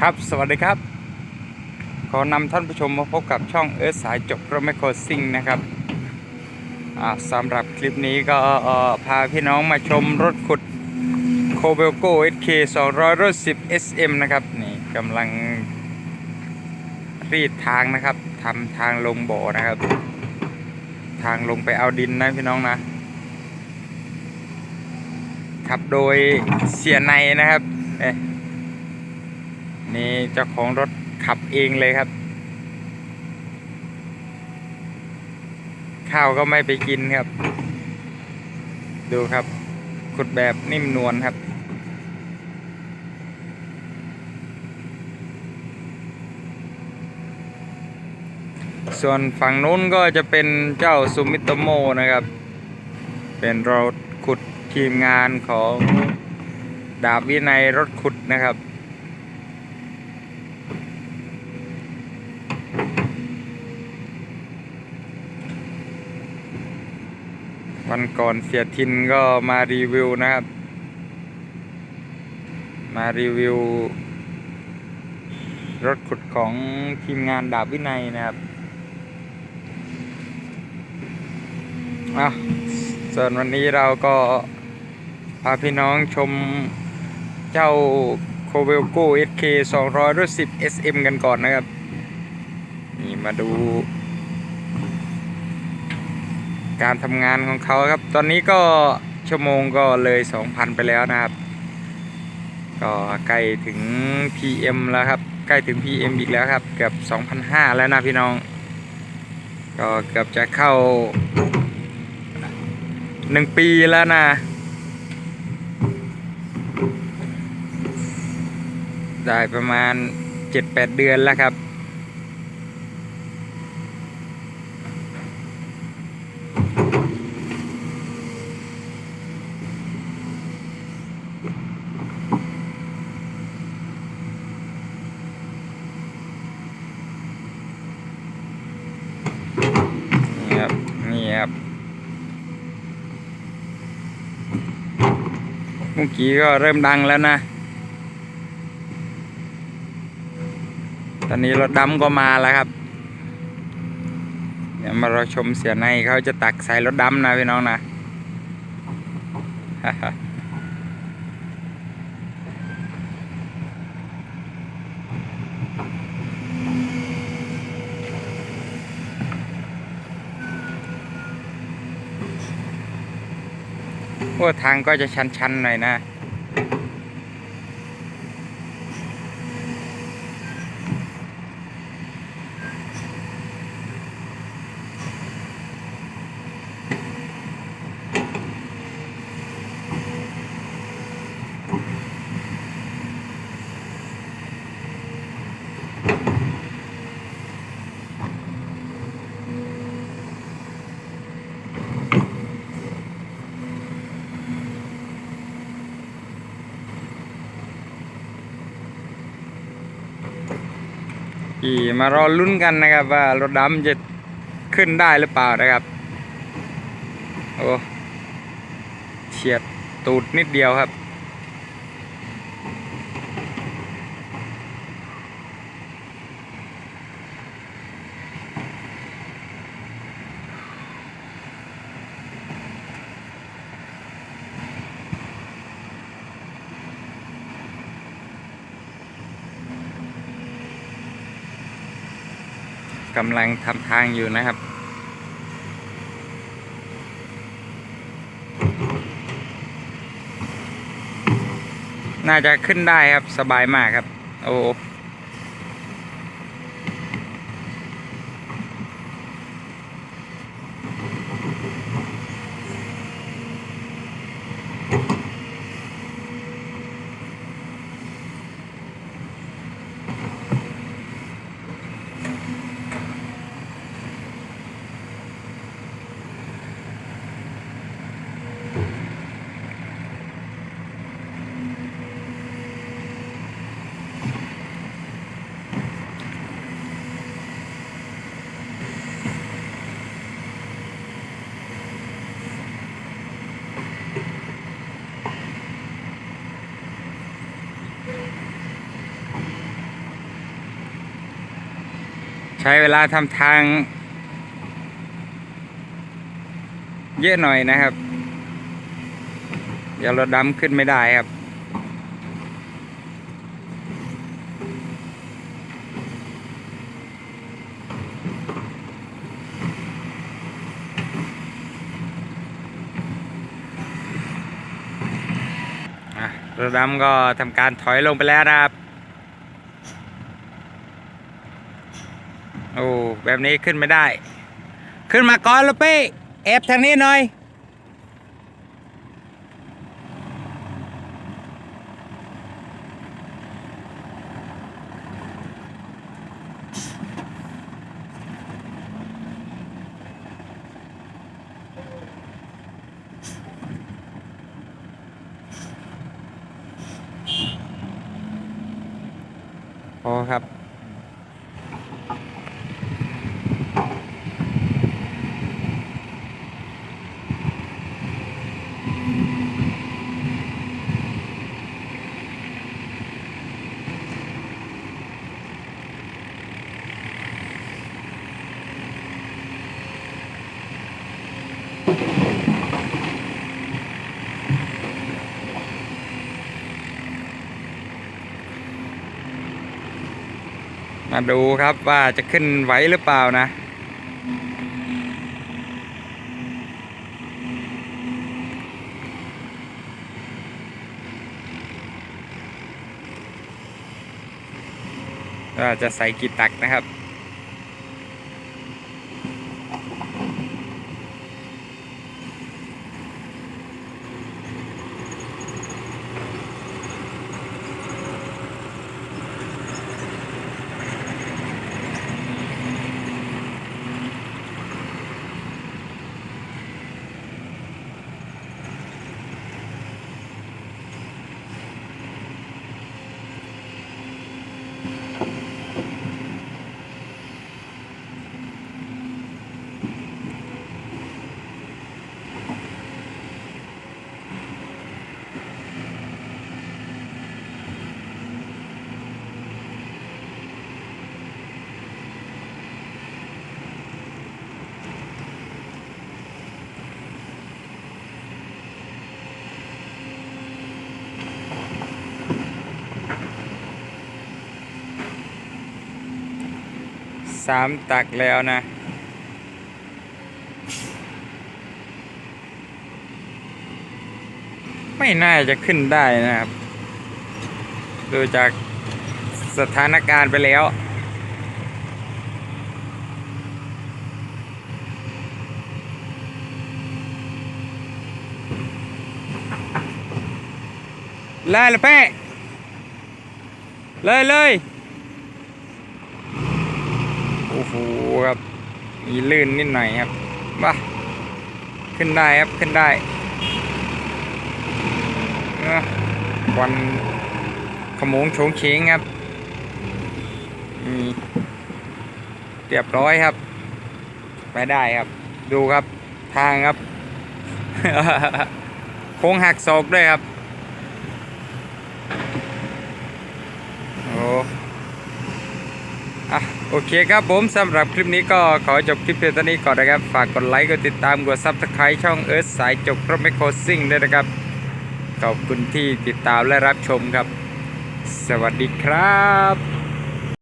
ครับสวัสดีครับ ขอนำท่านผู้ชมมาพบกับช่องเอิร์ธสายจบรถแมคโครซิ่งนะครับสำหรับคลิปนี้ก็พาพี่น้องมาชมรถขุดโคเบลโก SK 210 SM นะครับนี่กำลังรีดทางนะครับทำทางลงบ่อนะครับ ทางลงไปเอาดินนะพี่น้องนะ ขับโดยเสียในนะครับเนี่เจ้าของรถขับเองเลยครับ ข้าวก็ไม่ไปกินครับ ดูครับขุดแบบนิ่มนวลครับส่วนฝั่งนู้นก็จะเป็นเจ้าซูมิโตโมนะครับ เป็นรถขุด ทีมงานของดาบวินัยรถขุดนะครับ วันก่อนเสียทินก็มารีวิวนะครับ มารีวิว รถขุดของทีมงานดาบวินัยนะครับอะส่วนวันนี้เราก็ พาพี่น้องชมเจ้าโคเวลโก SK 210 SM กันก่อนนะครับ นี่มาดู การทำงานของเขาครับ ตอนนี้ก็ชั่วโมงก็เลย 2,000 ไปแล้วนะครับ ก็ใกล้ถึง PM แล้วครับ ใกล้ถึง PM อีกแล้วครับ เกือบ2,500 แล้วนะพี่น้อง ก็เกือบจะเข้า 1 ปีแล้วนะ ได้ประมาณ 7-8 เดือนแล้วครับ นี่ครับ นี่ครับ เมื่อกี้ก็เริ่มดังแล้วนะ ตอนนี้รถดำก็มาแล้วครับ เดี๋ยวมาเราชมเสียในเขาจะตักใส่รถดำนะพี่น้องนะโอ้ทางก็จะชันๆหน่อยนะ ที่มารอลุ้นกันนะครับว่ารถดำจะขึ้นได้หรือเปล่านะครับ โอ้เฉียดตูดนิดเดียวครับ กำลังทำทางอยู่นะครับ น่าจะขึ้นได้ครับสบายมากครับ โอ้ ใช้เวลาทำทาง เยอะหน่อยนะครับ เดี๋ยวเราดำขึ้นไม่ได้ครับอะเรือดำก็ทำการถอยลงไปแล้วนะครับ โอ้แบบนี้ขึ้นไม่ได้ ขึ้นมาก่อนลูกพี่แอบทางนี้หน่อย พอครับ มาดูครับว่าจะขึ้นไหวหรือเปล่านะก็จะใส่กี่ตักนะครับ สามตักแล้วนะ ไม่น่าจะขึ้นได้นะครับ ดูจากสถานการณ์ไปแล้วเลยละเป้เลยเลย โอ้โห ครับ มีลื่นนิดหน่อยครับว้าขึ้นได้ครับขึ้นได้ควันขโมงโฉงเฉงครับเรียบร้อยครับ ไปได้ครับ ดูครับ ทางครับ โค้งหักศอกด้วยครับ โอ้ อะ โอเคครับผมสำหรับคลิปนี้ก็ขอจบคลิปเพียงเท่านี้ก่อนนะครับ ฝากกดไลค์กดติดตามกดซับสไครต์ช่องเอิร์ธสายจบรถไมโครซิ่งด้วยนะครับ ขอบคุณที่ติดตามและรับชมครับ สวัสดีครับ